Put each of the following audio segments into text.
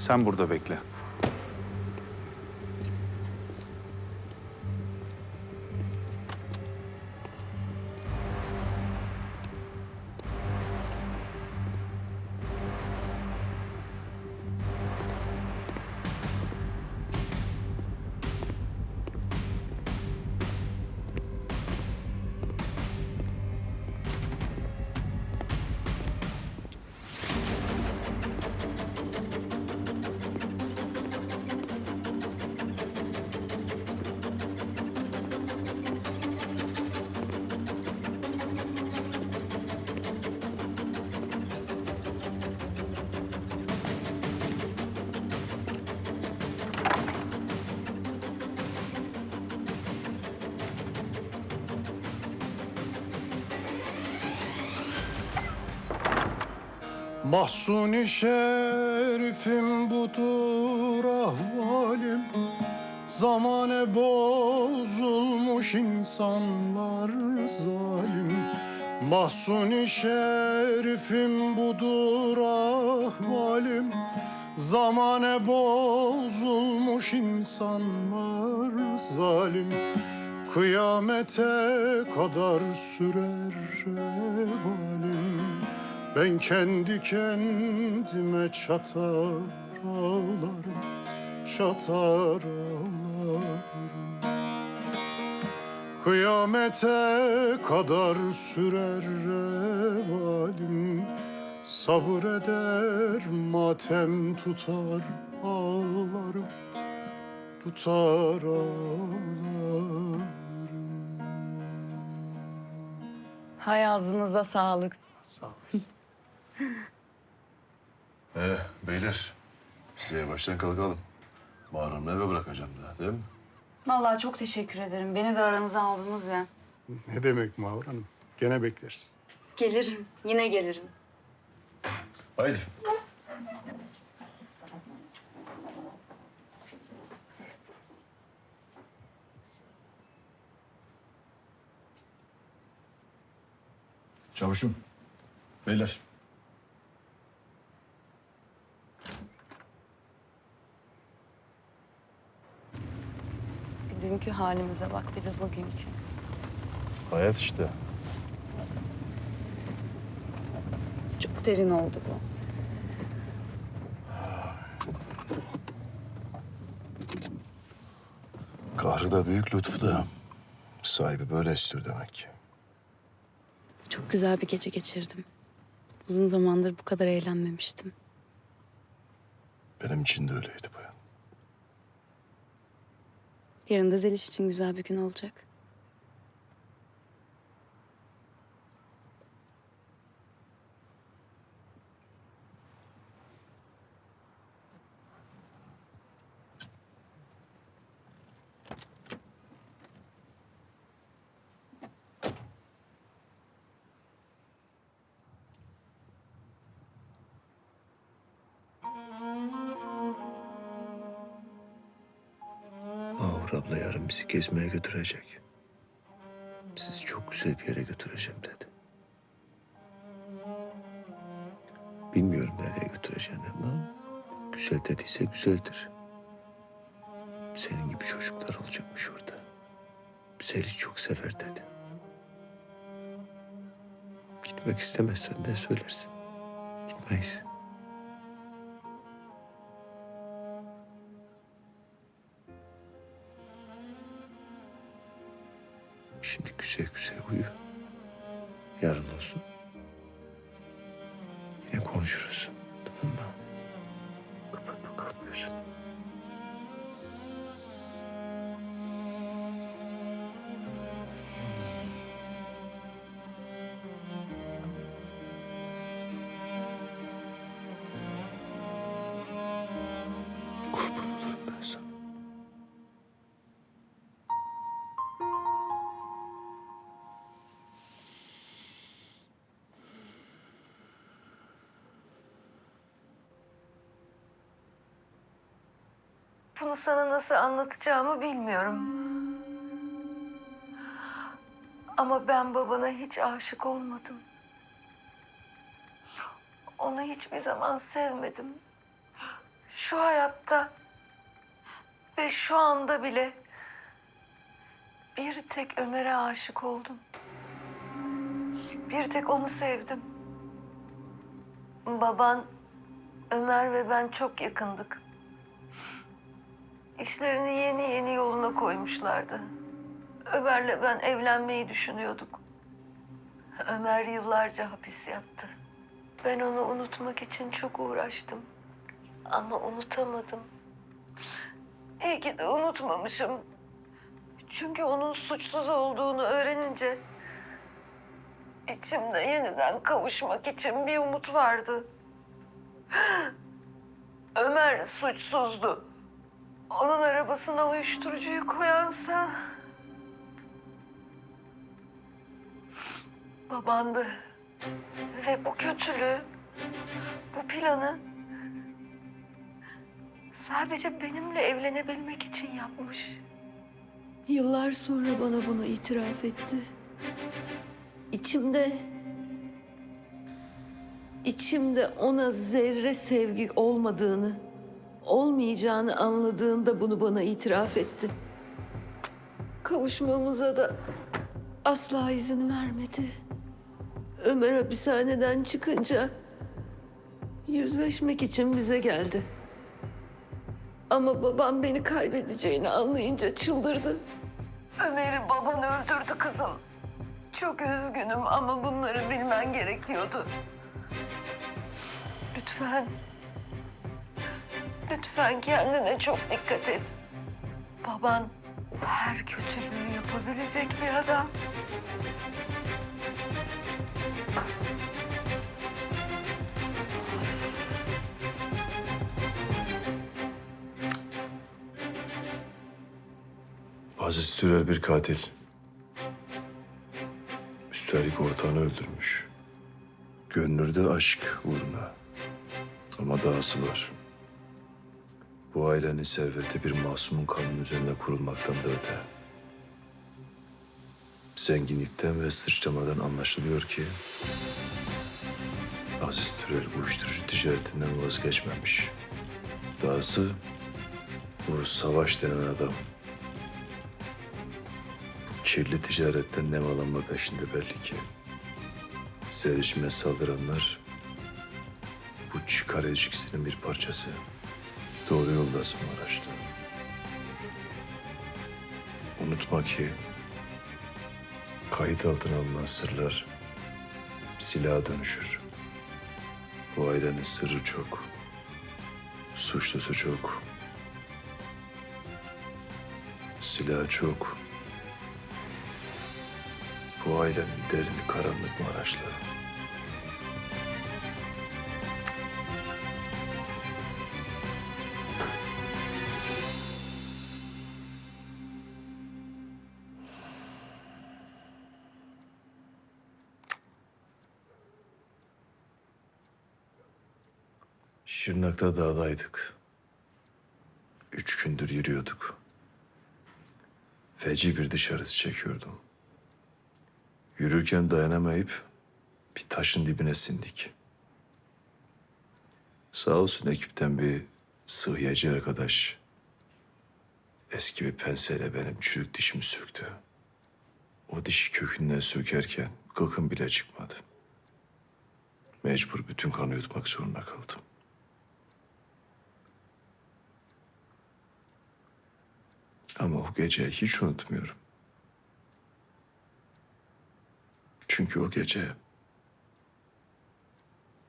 Sen burada bekle. Mahsuni şerifim budur ahvalim. Zamane bozulmuş insanlar zalim. Mahsuni şerifim budur ahvalim. Zamane bozulmuş insanlar zalim. Kıyamete kadar sürer revalim ben kendi kendime çatar ağlarım, çatar ağlarım. Kıyamete kadar sürer revalim, sabır eder matem tutar ağlarım, tutar ağlarım. Hay ağzınıza sağlık. Sağ olasın. Ee, beyler, size yavaştan kalkalım. Mağaramı eve bırakacağım daha değil mi? Vallahi çok teşekkür ederim. Beni de aranıza aldınız ya. Ne demek Mavra Hanım? Gene bekleriz. Gelirim. Yine gelirim. Haydi. Çavuşum, beyler. Dünkü halimize bak, bir de bugünkü. Hayat işte. Çok derin oldu bu. Kahrı da büyük lütfu da sahibi böyle istiyor demek ki. Çok güzel bir gece geçirdim. Uzun zamandır bu kadar eğlenmemiştim. Benim için de öyleydi bayan. Yarın da Zeliş için güzel bir gün olacak. Mahur abla yarın bizi gezmeye götürecek. Sizi çok güzel bir yere götüreceğim dedi. Bilmiyorum nereye götüreceğini ama güzel dediyse güzeldir. Senin gibi çocuklar olacakmış orada. Seni çok sever dedi. Gitmek istemezsen de söylersin. Gitmeyiz. Şimdi güzel güzel uyu. Yarın olsun. Yine konuşuruz. Tamam mı? Kapat bakalım gözünü. Bunu sana nasıl anlatacağımı bilmiyorum. Ama ben babana hiç aşık olmadım. Onu hiçbir zaman sevmedim. Şu hayatta ve şu anda bile bir tek Ömer'e aşık oldum. Bir tek onu sevdim. Baban, Ömer ve ben çok yakındık. İşlerini yeni yeni yoluna koymuşlardı. Ömer'le ben evlenmeyi düşünüyorduk. Ömer yıllarca hapis yattı. Ben onu unutmak için çok uğraştım. Ama unutamadım. İyi ki de unutmamışım. Çünkü onun suçsuz olduğunu öğrenince... ...içimde yeniden kavuşmak için bir umut vardı. Ömer suçsuzdu. Onun arabasına uyuşturucuyu koyansa... Babandı. Ve bu kötülüğü, bu planı sadece benimle evlenebilmek için yapmış. Yıllar sonra bana bunu itiraf etti. İçimde... içimde ona zerre sevgi olmadığını, olmayacağını anladığında bunu bana itiraf etti. Kavuşmamıza da asla izin vermedi. Ömer hapishaneden çıkınca yüzleşmek için bize geldi. Ama babam beni kaybedeceğini anlayınca çıldırdı. Ömer'i baban öldürdü kızım. Çok üzgünüm ama bunları bilmen gerekiyordu. Lütfen. Lütfen kendine çok dikkat et. Baban her kötülüğü yapabilecek bir adam. Aziz Türel bir katil. Üstelik ortağını öldürmüş. Gönlürde aşk uğruna. Ama dahası var. Bu ailenin serveti bir masumun kanının üzerine kurulmaktan da öte. Zenginlikten ve sıçramadan anlaşılıyor ki... Aziz Türel uyuşturucu ticaretinden vazgeçmemiş. Dahası bu savaş denen adam kirli ticaretten nemalanma peşinde belli ki. Serişime saldıranlar bu çıkar ilişkisinin bir parçası. Doğru yoldasın Maraşlı. Unutma ki kayıt altına alınan sırlar silaha dönüşür. Bu ailenin sırrı çok. Suçlusu çok. Silah çok. Bu ailenin derini karanlık Maraşlı. Şırnak'ta dağdaydık. Üç gündür yürüyorduk. Feci bir dışarısı çekiyordum. Yürürken dayanamayıp bir taşın dibine sindik. Sağ olsun ekipten bir sıhhiyacı arkadaş eski bir penseyle benim çürük dişimi söktü. O dişi kökünden sökerken gıkım bile çıkmadı. Mecbur bütün kanı yutmak zorunda kaldım. Ama o geceyi hiç unutmuyorum. Çünkü o gece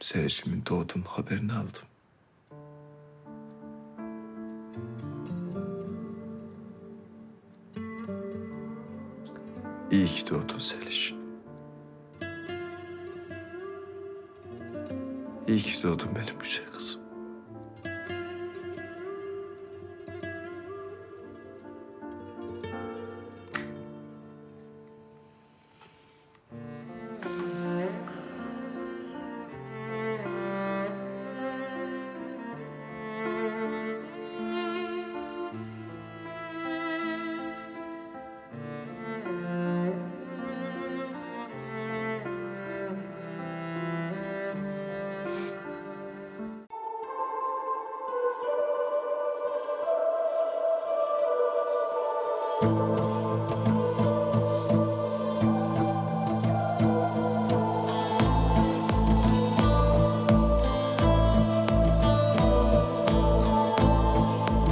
Sereç'imin doğduğunun haberini aldım. İyi ki doğdun Seliş. İyi ki doğdun benim güzel kızım.